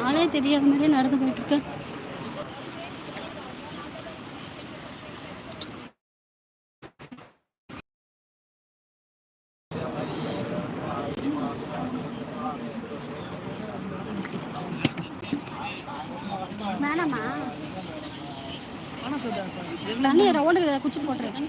ஆளே தெரியாத மாதிரியே நடந்து போயிட்டுருக்கேன் வேணாமா தண்ணி ரவுண்டு குச்சி போட்டுறேன்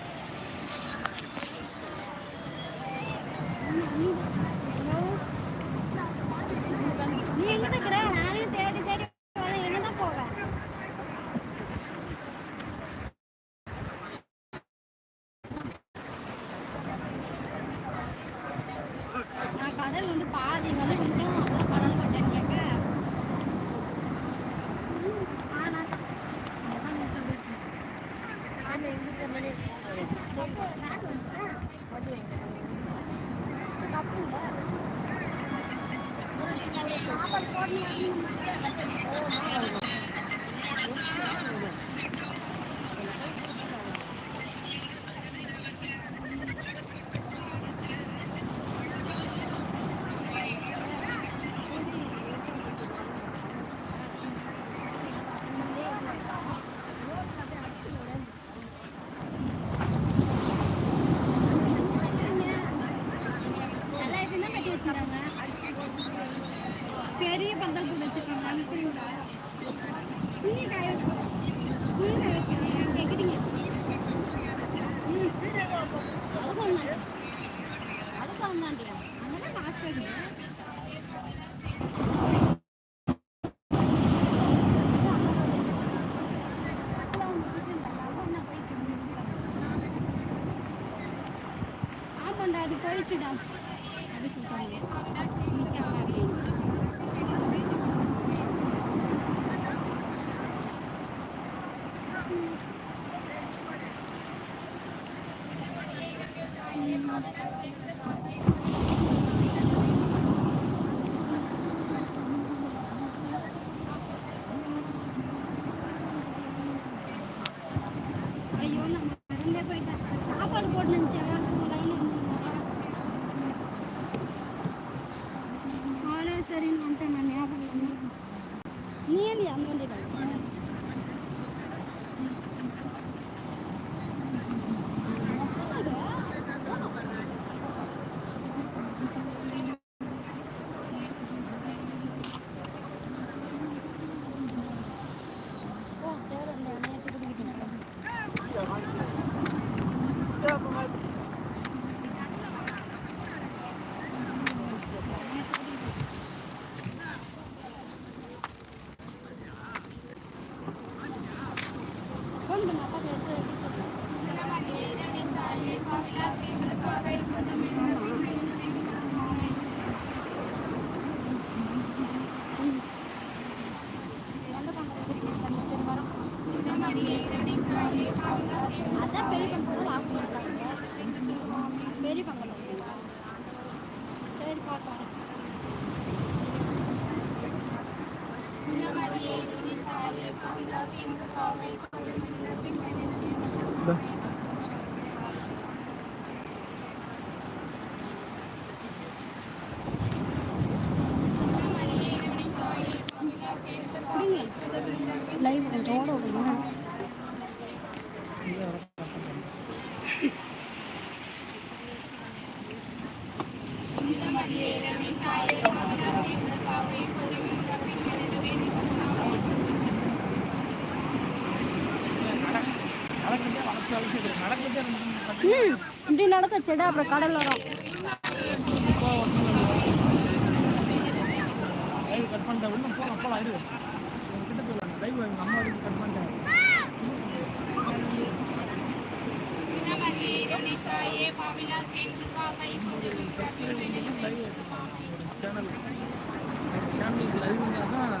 আমি கொண்டாது போயிடுச்சுடா அப்படி சொல்கிறாங்க Да. ம் இப்படி நடக்க செடி அப்புறம் கடல் வரும். லைவ் கட் பண்ணிட்டேன் இன்னும் போகிறோம் போகலாம் இரு கிட்ட போயிடலாம் எங்கள் அம்மா கட் பண்ணிட்டேன் சேனல் சேனலுக்கு லைவ் இருந்தால் தான்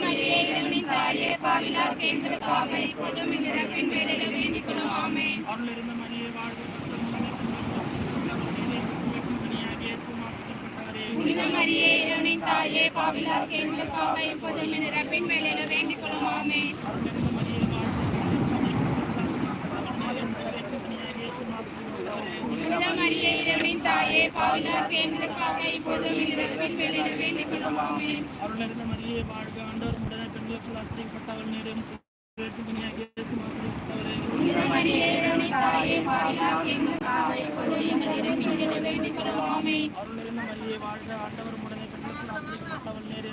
மரியை வாழ்க தாயே பாவிலாக்கு எங்களுக்காக இப்போதும் இரவின் வேலையில வேண்டிக் கொள்ளும். ஆமென் அருளிருந்த மரியே வாழ்க ஆண்டவர் உடனே பெண்களுக்குள் ஆசிரியப்பட்டவர் நீரே முத்துவேற்று துணியாக இயேசு மாற்றப்பட்டவரே மரியே இறைவனின் தாயே பாவிலாக்கு எங்களுக்காக இப்போதும் இரவின் வேலையில வேண்டிக் கொள்ளும் ஆமென் அருளிருந்த மரியே வாழ்க ஆண்டவர் உடனே பெண்களுக்குள் ஆசிரியப்பட்டவர் நீரே அருளிருந்த மரியே வாழ்க ஆண்டவர் உடனே பெண்களுக்குள் ஆசிரியப்பட்டவர் நீரே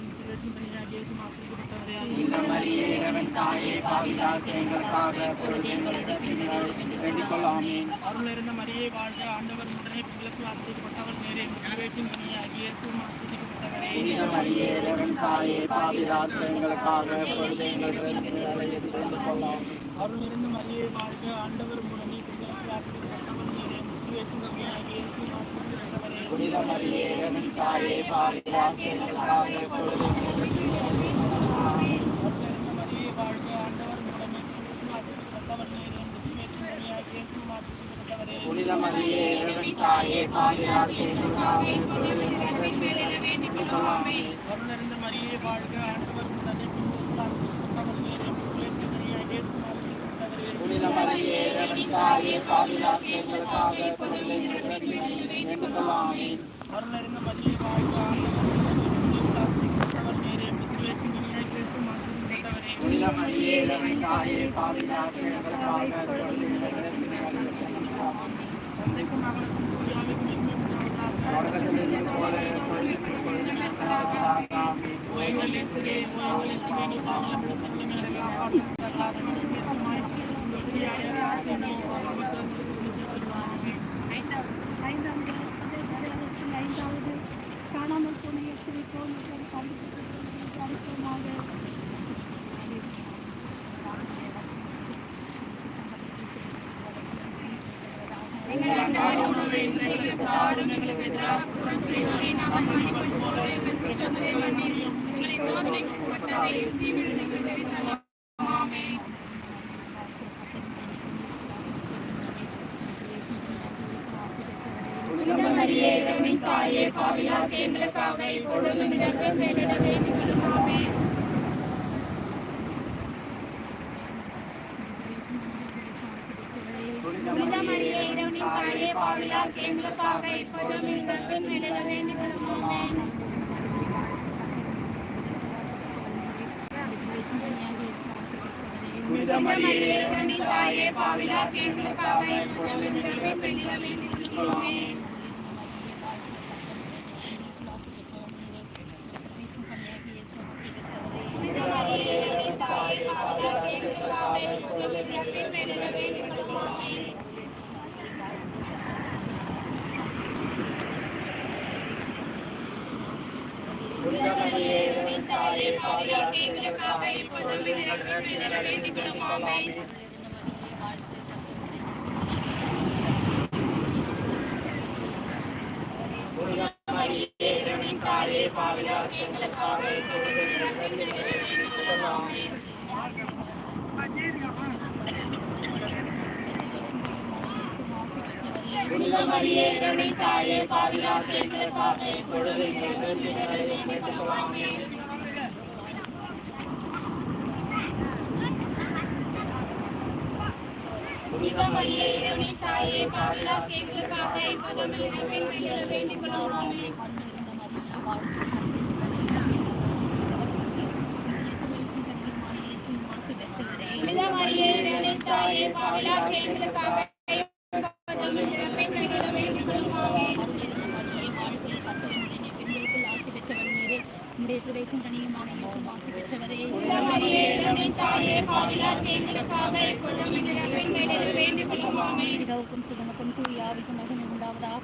அருளிருந்த மரியே வாழ்க ஆண்டவர் உடனே பெண்களுக்குள் ஆசிரியப்பட்டவர் நீரே முத்துவேற்று மரியே வாழ்க ஆண்டவர் உடனே ஆசிரியப்பட்டவர் முத்துவேற்று தாயே மரியே வாழ்க ஆண்டவர் உடனே பெண்களுக்குள் ஆசிரியப்பட்டவர் நீரே முத்துவேற்று துணியாக இயேசு மாற்றப்பட்டவரே புனித மரியே இறைவனின் தாயே பாவிலாக்கு எங்களுக்காக இப்போதும் எங்கள் இரவின் வேலையில வேண்டிக் கொள்ளும் ஆமென் அருளிருந்த மரியே வாழ்க ஐந்தாவது ஐந்தாவது காணாமல் போன எச்சரிக்கோ மற்றும் மரியே இறைவனின் தாயே பாவிலாக எங்களுக்காக இப்பொழுதும் எங்கள் வேலையில வேண்டிக் கொள்ளும் ஆமென் புனித மரியே இறைவனின் தாயே பாவிலாக எங்களுக்காக இப்பொழுதும் எங்கள் வேலையில வேண்டிக் கொள்ளும் புனித மரியே இறைவனின் தாயே எங்களுக்காக இப்பொழுதும் எங்கள் ஆமென் தாயே பாவியாக்கி எங்களுக்காக இப்பொழுதும் எங்கள் இறப்பின் வேண்டிக் கொள்ளும் ஆமென் மரியே இறைவனின் தாயே பாவியாக்கி எங்களுக்காக இப்பொழுதும் எங்கள் இறப்பின் வேண்டிக் கொள்ளும் ஆமென் புனித மரியே இறைவனின் தாயே பாவியாக்கி எங்களுக்காக இப்பொழுதும் எங்கள் இறப்பின் வேண்டிக் கொள்ளும் தாயே பாவியாக்கி எங்களுக்காக வேண்டிக் ஆமென் புனித மரியே உண்டாவதாக.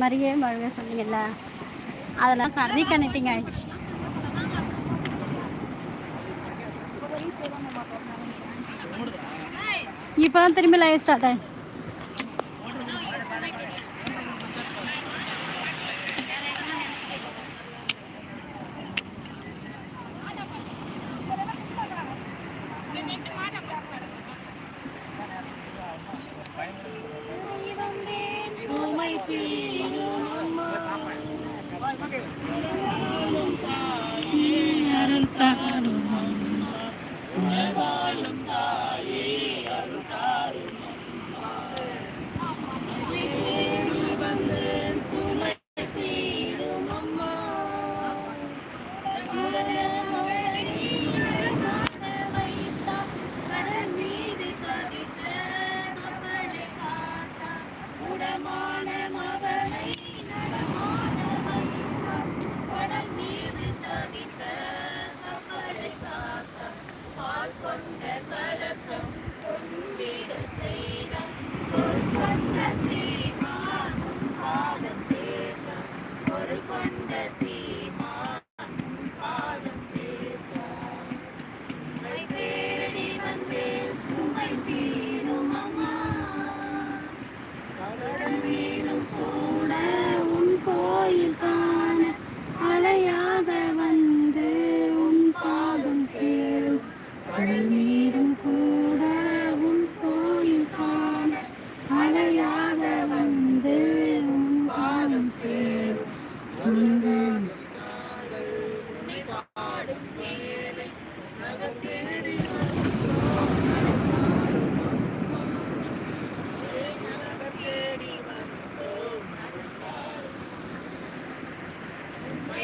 மரியே வாழ்க சொன்னீங்கல்ல அதெல்லாம் கறி கனெக்டிங் ஆயிடுச்சு இப்போ தான் திரும்பி லைவ் ஸ்டார்ட் ஆகி Thank you.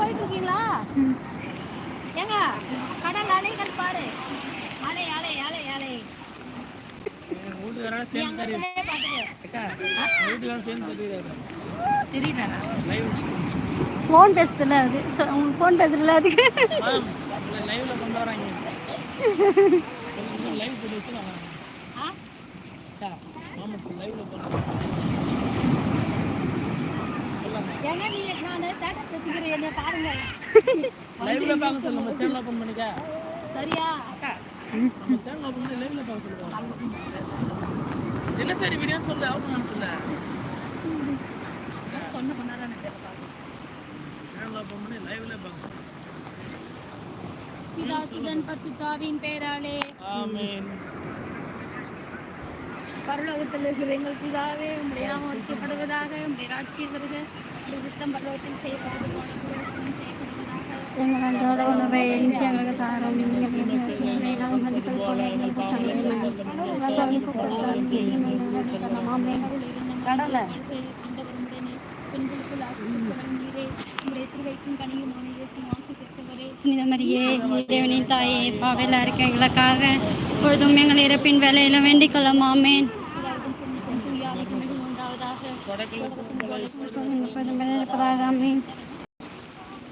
போயிட்டு இருக்கீங்களா ஏங்க கடல் அலைகள் பாரு. அலை அலை அலை அலை. என் வீட்டுக்காரன் சேர்ந்து வீட்டுக்காரன் சேர்ந்து தெரியுதா? ஃபோன் பேசுதுல அது உங்களுக்கு ஃபோன் பேசுறதுல அதுக்கு லைவ்ல கொண்டு வராங்க. லைவ் போட்டு ஆ? லைவ்ல போட்டு நீ நான் ஸ்டேட்டஸ் வச்சுக்கிறேன். என்ன பாருங்க. லைவ்ல பார்க்க சொல்லு நம்ம சேனல் ஓபன் பண்ணிக்க. சரியா? அக்கா நம்ம சேனல் ஓபன் பண்ணி லைவ்ல பார்க்க சொல்லுங்க என்ன சரி வீடியோன்னு சொல்லு அவுட் பண்ண சொல்லு. சொன்ன பண்ணாதான் எனக்கு. சேனல் ஓபன் பண்ணி லைவ்ல பார்க்க சொல்லு. பிதா சுதன் பரிசுத்தாவின் பேராலே. ஆமென். பரலோகத்தில் இருக்கிற எங்கள் பிதாவே உங்களுடைய நாமம் வரிசைப்படுவதாக உங்களுடைய ராட்சியம் வருக. உங்களுடைய சித்தம் பரலோகத்தில் செய்யப்படுவது எங்களை மரியே இறைவனின் தாயே பாவையில் இருக்க எங்களுக்காக இப்பொழுதும் எங்கள் இறப்பின் வேலையில வேண்டிக் ஆமேன். Gracias.